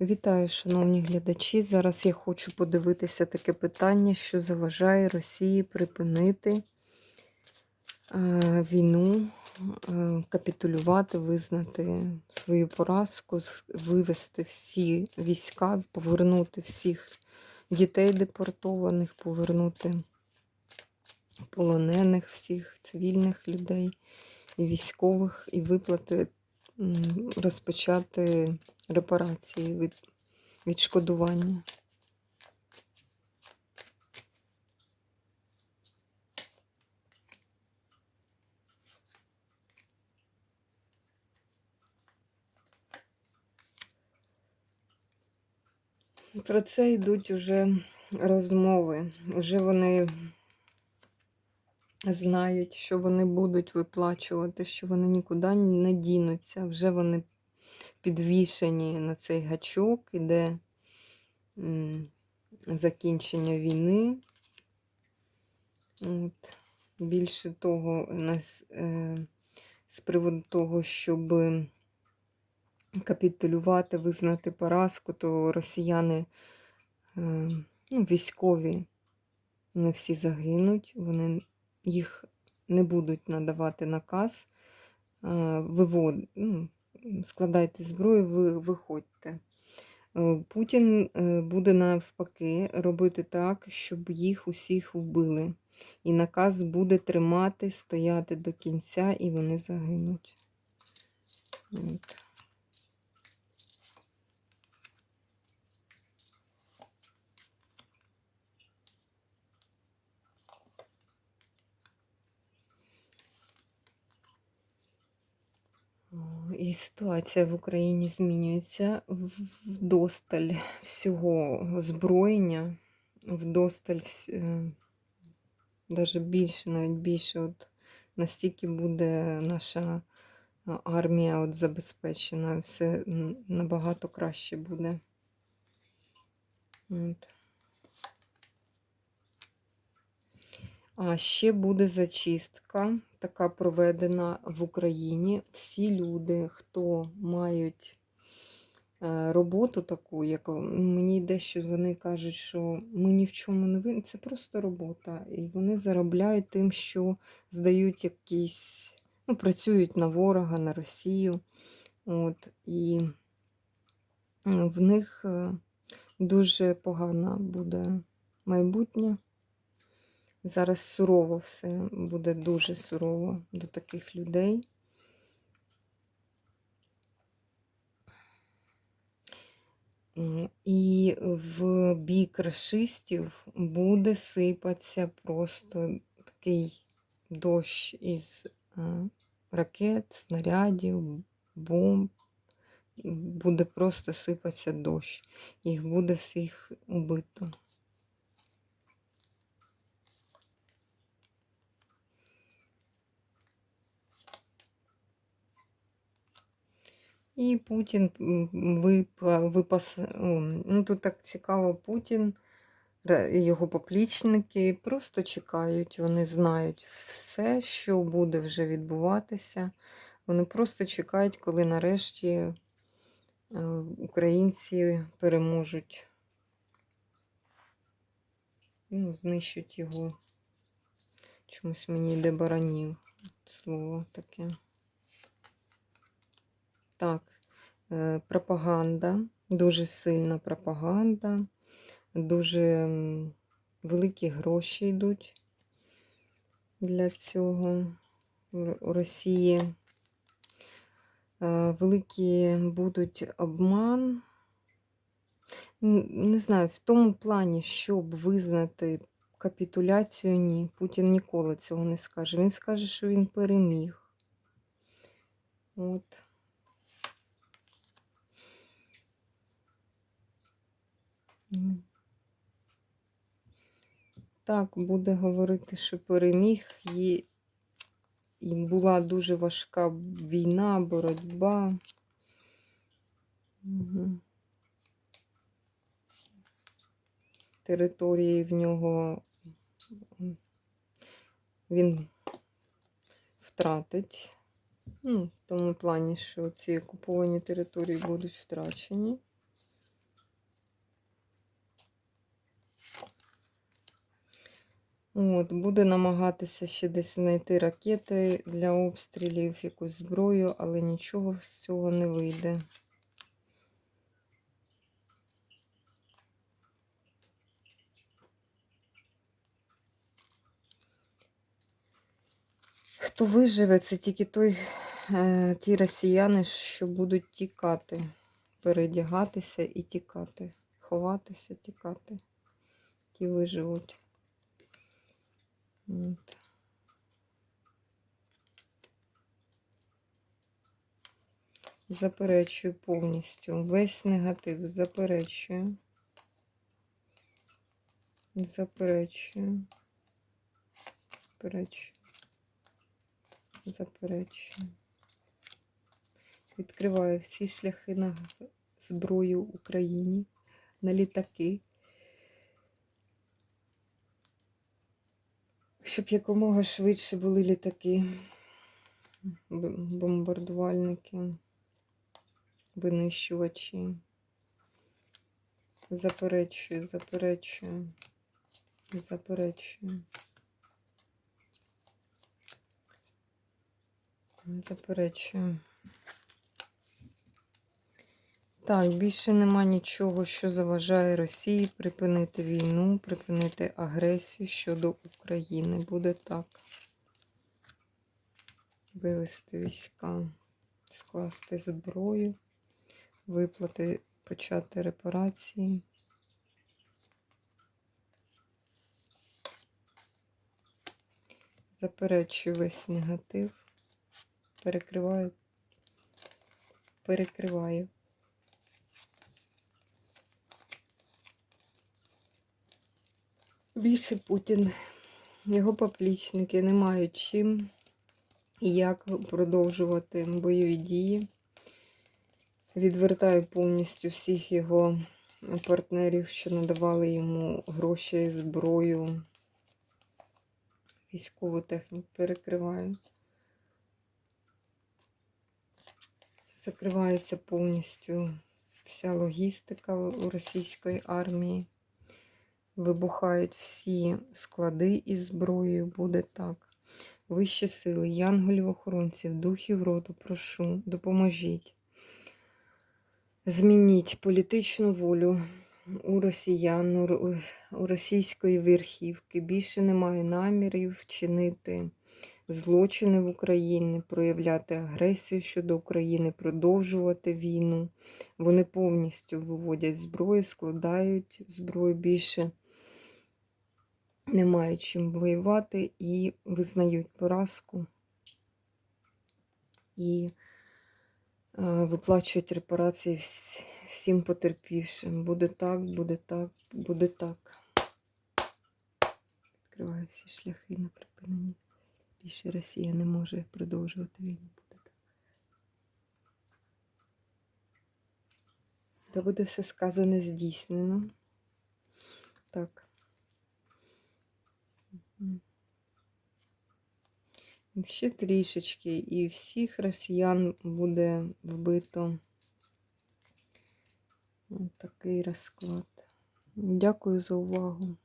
Вітаю, шановні глядачі. Зараз я хочу подивитися таке питання, що заважає Росії припинити е, війну, е, капітулювати, визнати свою поразку, вивести всі війська, повернути всіх дітей депортованих, повернути полонених, всіх цивільних людей і військових, і виплати м, розпочати репарації від відшкодування. Про це йдуть уже розмови. Уже вони знають, що вони будуть виплачувати, що вони нікуди не дінуться. Вже вони підвішені на цей гачок, іде закінчення війни. От. Більше того, е, з приводу того, щоб капітулювати, визнати поразку, то росіяни, е, ну, військові, не всі загинуть, вони їх не будуть надавати наказ, е, вивод, ну, складайте зброю, ви виходьте. Е, Путін е, буде навпаки робити так, щоб їх усіх вбили. І наказ буде тримати, стояти до кінця, і вони загинуть. І ситуація в Україні змінюється вдосталь всього озброєння, вдосталь навіть більше, навіть більше. От настільки буде наша армія от забезпечена, все набагато краще буде. От. А ще буде зачистка, така проведена в Україні. Всі люди, хто мають е, роботу таку, як мені йде, що вони кажуть, що ми ні в чому не винні, це просто робота. І вони заробляють тим, що здають якісь, ну, працюють на ворога, на Росію. От, і в них е, дуже погана буде майбутнє. Зараз сурово все буде дуже сурово до таких людей. І в бік расистів буде сипатися просто такий дощ із е, ракет, снарядів, бомб. Буде просто сипатися дощ. Їх буде всіх убито. І Путін випас... Ну, тут так цікаво, Путін, його поплічники просто чекають, вони знають все, що буде вже відбуватися. Вони просто чекають, коли нарешті е, українці переможуть, ну, знищать його. Чомусь мені йде баранів слово таке. Так, е, пропаганда, дуже сильна пропаганда, дуже великі гроші йдуть для цього у Росії. Е, Великі будуть обман. Не знаю, в тому плані, щоб визнати капітуляцію, ні. Путін ніколи цього не скаже. Він скаже, що він переміг. От. Так, буде говорити, що переміг і, і була дуже важка війна, боротьба. Угу. Території в нього він втратить. Ну, в тому плані, що ці окуповані території будуть втрачені. От, буде намагатися ще десь знайти ракети для обстрілів, якусь зброю, але нічого з цього не вийде. Хто виживе, це тільки той, е, ті росіяни, що будуть тікати, передягатися і тікати, ховатися, тікати. Ті виживуть. От. Заперечую повністю. Весь негатив заперечую. Заперечую. Заперечую. Заперечую. Відкриваю всі шляхи на зброю Україні, на літаки. Щоб якомога швидше були літаки, бомбардувальники, винищувачі. Заперечую, заперечую, заперечую. Заперечую. Так, більше нема нічого, що заважає Росії припинити війну, припинити агресію щодо України. Буде так. Вивести війська, скласти зброю, виплати, почати репарації. Заперечую весь негатив. Перекриваю. Перекриваю. Більше Путін, його поплічники не мають чим і як продовжувати бойові дії. Відвертаю повністю всіх його партнерів, що надавали йому гроші, зброю, військову техніку. Перекриваю. Закривається повністю вся логістика у російської армії. Вибухають всі склади із зброєю, буде так. Вищі сили, янголів охоронців, духів роду, прошу, допоможіть. Змініть політичну волю у росіян, у російської верхівки. Більше немає намірів вчинити злочини в Україні, проявляти агресію щодо України, продовжувати війну. Вони повністю виводять зброю, складають зброю більше не мають чим воювати і визнають поразку і е, виплачують репарації вс- всім потерпівшим. Буде так, буде так, буде так. Відкриваю всі шляхи на припинення. Більше Росія не може продовжувати війну. Та буде все сказане здійснено. Так. Ще трішечки, і всіх росіян буде вбито. Ось такий розклад. Дякую за увагу.